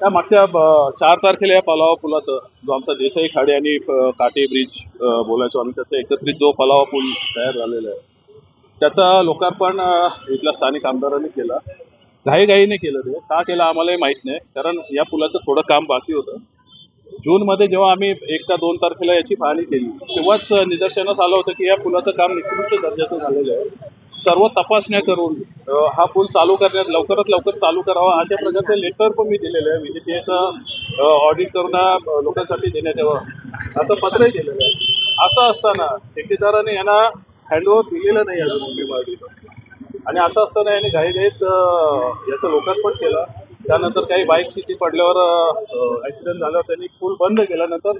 त्या मागच्या चार तारखेला या पलावा पुलाचं जो आमचा देसाई खाडे आणि काटे ब्रिज बोलायचो आम्ही त्याचा एकत्रित जो पलावा पूल तयार झालेला आहे त्याचा लोकार्पण इथल्या स्थानिक आमदारांनी केला. घाईघाईने केलं ते. का केलं आम्हालाही माहीत नाही कारण या पुलाचं थोडं काम बाकी होतं. जूनमध्ये जेव्हा आम्ही एक का दोन तारखेला याची पाहणी केली तेव्हाच निदर्शनास आलं होतं की या पुलाचं काम निकृष्ट दर्जाचं झालेलं आहे. सर्व तपासण्या करून हा पूल चालू करण्यात लवकरात लवकर चालू करावा अशा प्रकारचे लेटर पण मी दिलेलं आहे. विजेतेचं ऑडिट करून लोकांसाठी देण्यात यावं. असं पत्रही दिलेलं आहे. असं असताना ठेकेदाराने यांना हँडओव्हर दिलेलं नाही अजून मुंबईमध्ये आणि असं असताना याने घाईघाईत याचं लोकार्पण केलं. त्यानंतर काही बाईक तिथे पडल्यावर ॲक्सिडेंट झाल्यावर त्यांनी पूल बंद केल्यानंतर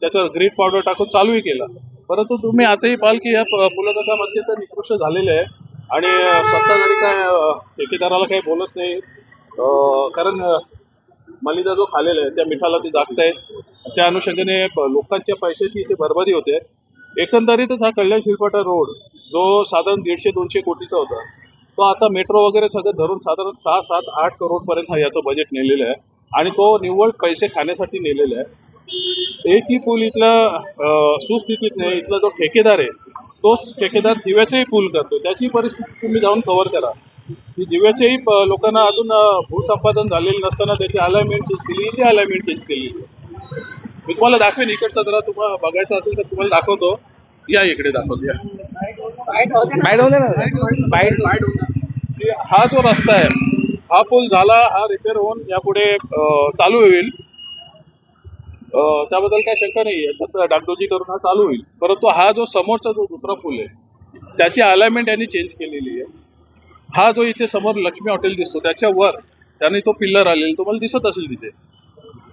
त्याच्यावर ग्रीट पावडर टाकून चालूही केला. परंतु तुम्ही आताही पाहाल की या प- पुलाचं काम अत्यंत निकृष्ट झालेलं आहे. आणि अ, सत्ताधारी काय ठेकेदाराला काही बोलत नाही. कारण मलिदा जो खालेला आहे त्या मिठाला ते जागत आहेत त्या अनुषंगाने लोकांच्या पैशाची इथे भरभरी होते. एकंदरीतच हा कल्याण शिरपाटा रोड जो साधारण दीडशे दोनशे कोटीचा होता तो आता मेट्रो वगैरे सगळं धरून साधारण सहा सात आठ करोडपर्यंत हा याचं बजेट नेलेलं आहे. आणि तो निव्वळ पैसे खाण्यासाठी नेलेला आहे. एकही पूल इथला सुस्थितीत नाही इथला जो ठेकेदार आहे तोच ठेकेदार दिव्याचेही पूल करतो. त्याची परिस्थिती तुम्ही जाऊन कव्हर करा. की दिव्याचेही लोकांना अजून भूसंपादन झालेलं नसताना त्याची अलाइनमेंट चेंज केली इथे अलाइनमेंट चेंज केली. मी तुम्हाला दाखवेन इकडचा जरा तुम्हाला बघायचं असेल तर तुम्हाला दाखवतो. या इकडे दाखवतो या. हा जो रस्ता आहे हा पूल झाला हा रिपेअर होऊन यापुढे चालू होईल. त्याबद्दल काही शंका नाही याच्यात डागडोजी करून हा चालू होईल. परंतु हा जो समोरचा जो दुसरा पूल आहे त्याची अलाइनमेंट यांनी चेंज केलेली आहे. हा जो इथे समोर लक्ष्मी हॉटेल दिसतो त्याच्यावर त्याने तो पिल्लर आलेला तुम्हाला दिसत असेल तिथे.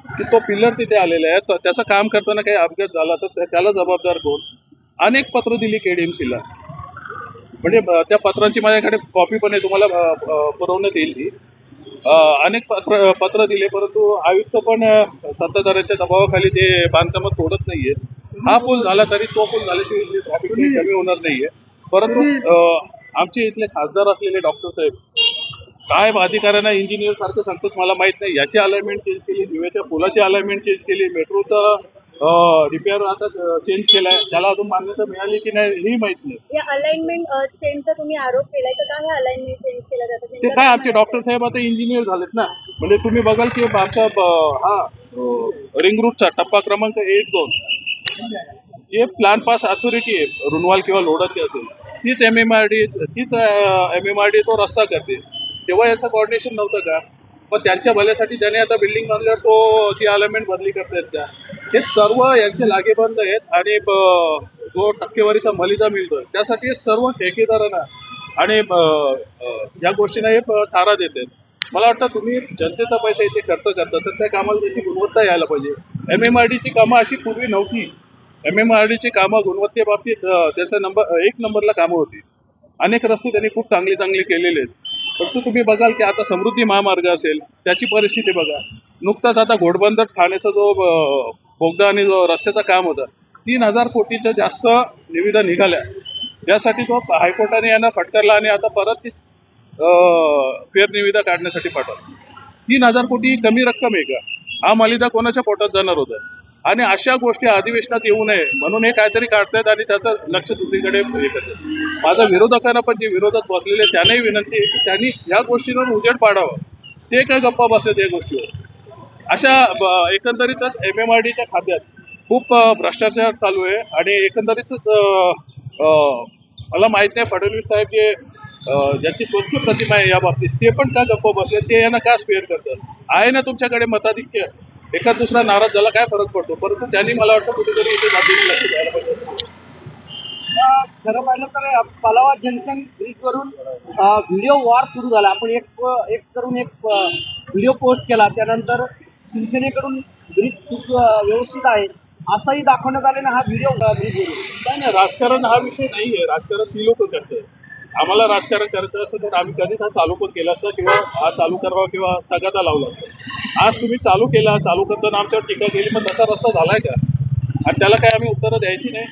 की तो पिल्लर तिथे आलेला आहे. तर त्याचं काम करताना काही अपघात झाला तर त्याला जबाबदार कोण? अनेक पत्र दिली केडीएमसीला म्हणजे त्या पत्रांची माझ्याकडे कॉपी पण आहे. तुम्हाला पुरवण्यात येईल ती. अनेक पत्र पत्र दिले परंतु आयुक्त पण सत्ताधाऱ्यांच्या दबावाखाली ते बांधकामात सोडत नाहीये. हा पूल झाला तरी तो पूल झाल्याशिवाय ट्रॅफिक कमी होणार नाहीये. परंतु अं, आमचे इथले खासदार असलेले डॉक्टर साहेब काय अधिकाऱ्यांना इंजिनियर सारखं सांगतात मला माहीत नाही. याची अलाइनमेंट चेंज केली दिव्याच्या पुलाची अलाइनमेंट चेंज केली मेट्रोचं रिपेअर आता चेंज केलाय. त्याला अजून मान्यता मिळाली की नाही हेही माहीत नाही. या अलाइनमेंट चेंजचा तुम्ही आरोप केलाय तर काय अलाइनमेंट चेंज केलं जातं? ते काय आमचे डॉक्टर साहेब आता इंजिनियर झालेत ना. म्हणजे तुम्ही बघाल की आमचा हा रिंग रूटचा टप्पा क्रमांक एक दोन. जे प्लॅन पास अथॉरिटी आहे रुनवाल किंवा लोडाची असेल तीच एम एम आर डी तीच एम एम आर डी तो रस्ता करते. तेव्हा याचं कोऑर्डिनेशन नव्हतं का? पण त्यांच्या भल्यासाठी त्याने आता बिल्डिंग बांधल्यावर तो ती अलाइनमेंट बदली करतायत त्या. हे सर्व यांचे लागेबंद आहेत आणि जो टक्केवारीचा मलिदा मिळतोय त्यासाठी हे सर्व ठेकेदारांना आणि या गोष्टींना हे तारा देते मला वाटतं तुम्ही जनतेचा पैसा इथे खर्च करता तर त्या कामाला त्याची गुणवत्ता यायला पाहिजे. एम एम आर डीची कामं अशी पूर्वी नव्हती. एम एम आर डीची कामं गुणवत्तेबाबतीत त्याचा नंबर एक नंबरला कामं होती. अनेक रस्ते त्यांनी खूप चांगले चांगले केलेले आहेत. फक्त तुम्ही बघाल की आता समृद्धी महामार्ग असेल त्याची परिस्थिती बघा. नुकताच आता घोडबंदर ठाण्याचा जो बोगदा आणि जो रस्त्याचं काम होतं तीन हजार कोटीच्या जास्त निविदा निघाल्या. यासाठी तो हायकोर्टाने यांना फटकारला आणि आता परत ती फेरनिविदा काढण्यासाठी पाठवला. तीन हजार कोटी कमी रक्कम आहे का? हा मलिदा कोणाच्या पोटात जाणार होता? आणि अशा गोष्टी अधिवेशनात येऊ नये म्हणून हे काहीतरी काढतायत आणि त्याचं लक्ष दुसरीकडे हे करतात. माझा विरोधकांना पण जे विरोधात बसलेले त्यांनाही विनंती आहे की त्यांनी या गोष्टींवर उजेड पाडावं. ते काय गप्पा बसलेत या गोष्टीवर? अशा ब- एकंदरीतच एम एम आर डीच्या खात्यात खूप भ्रष्टाचार चालू आहे आणि एकंदरीतच मला माहिती नाही फडणवीस साहेब जे ज्याची स्वच्छ प्रतिमा आहे या बाबतीत ते पण का गप्प बसले ते यांना का स्पेअर करतात? आहे ना तुमच्याकडे मताधिक्य? एका दुसरा नाराज झाला काय फरक पडतो? परंतु त्यांनी मला वाटतं कुठेतरी इथे जातीने लक्ष द्यायला पाहिजे. खरं पाहिलं तर पलावा जंक्शन ब्रिजवरून व्हिडिओ वॉर सुरू झाला. आपण एक एक करून एक व्हिडिओ पोस्ट केला. त्यानंतर शिवसेनेकडून ब्रिज व्यवस्थित आहे असंही दाखवण्यात आले ना हा व्हिडिओ ब्रिज नाही नाही राजकारण हा विषय नाही आहे राजकारण ती लोक करते आम्हाला राजकारण करायचं असं तर आम्ही कधीच हा चालू पण केला असता किंवा हा चालू करावा किंवा तगादा लावला असता. आज तुम्ही चालू केला चालू करताना आमच्यावर टीका केली पण तसा रस्ता झालाय का? आणि त्याला काय आम्ही उत्तरं द्यायची नाही?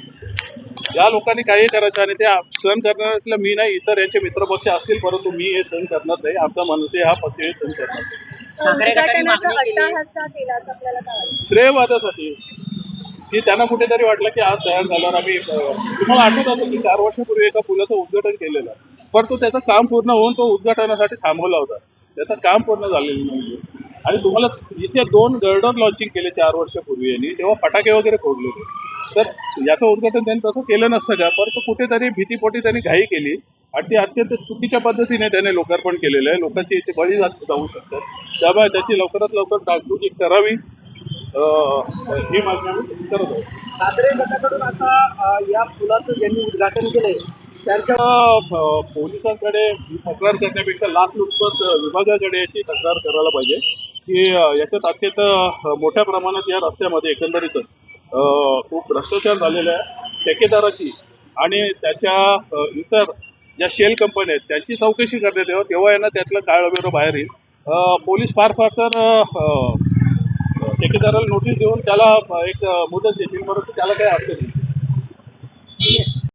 या लोकांनी काही करायचं आणि ते सहन करण्यातलं मी नाही इतर यांचे मित्रपक्ष असतील परंतु मी हे सहन करणार नाही. आमचा मनुष्य हा पक्ष हे सहन करणार वाटतं? श्रेयवादासाठी. की त्यांना कुठेतरी वाटलं की आज तयार झाल्यावर आम्ही तुम्हाला आठवत असेल की चार वर्षापूर्वी एका पुलाचं उद्घाटन केलेलं परंतु त्याचं काम पूर्ण होऊन तो उद्घाटनासाठी थांबवला होता. त्याचं काम पूर्ण झालेलं नाही. आणि तुम्हाला इथे दोन गर्डर लॉन्चिंग केले चार वर्षापूर्वी यांनी तेव्हा फटाके वगैरे फोडले होते. तर याचं उद्घाटन त्यांनी तसं केलं नसतं का? परंतु कुठेतरी भीतीपोटी त्यांनी घाई केली आणि ती अत्यंत चुकीच्या पद्धतीने त्याने लोकार्पण केलेलं आहे. लोकांची इथे बळी जात जाऊ शकतात. त्यामुळे त्याची लवकरात लवकर डागडुजी करावी ही मागणी आम्ही करत आहोत. गटाकडून आता या पुलाचं ज्यांनी उद्घाटन केलंय त्यांच्या पोलिसांकडे तक्रार करण्यापेक्षा लाचलुचपत विभागाकडे याची तक्रार करायला पाहिजे. की याच्या याच्यात अत्यंत मोठ्या प्रमाणात या रस्त्यामध्ये एकंदरीतच खूप भ्रष्टाचार झालेला आहे. ठेकेदाराची आणि त्याच्या इतर ज्या शेल कंपन्या आहेत त्यांची चौकशी करण्यात यावं. तेव्हा यांना त्यातलं काळं बाहेर येईल. पोलीस फार फार तर ठेकेदाराला नोटीस देऊन त्याला एक मुदत देतील परंतु त्याला काही अडचण नाही.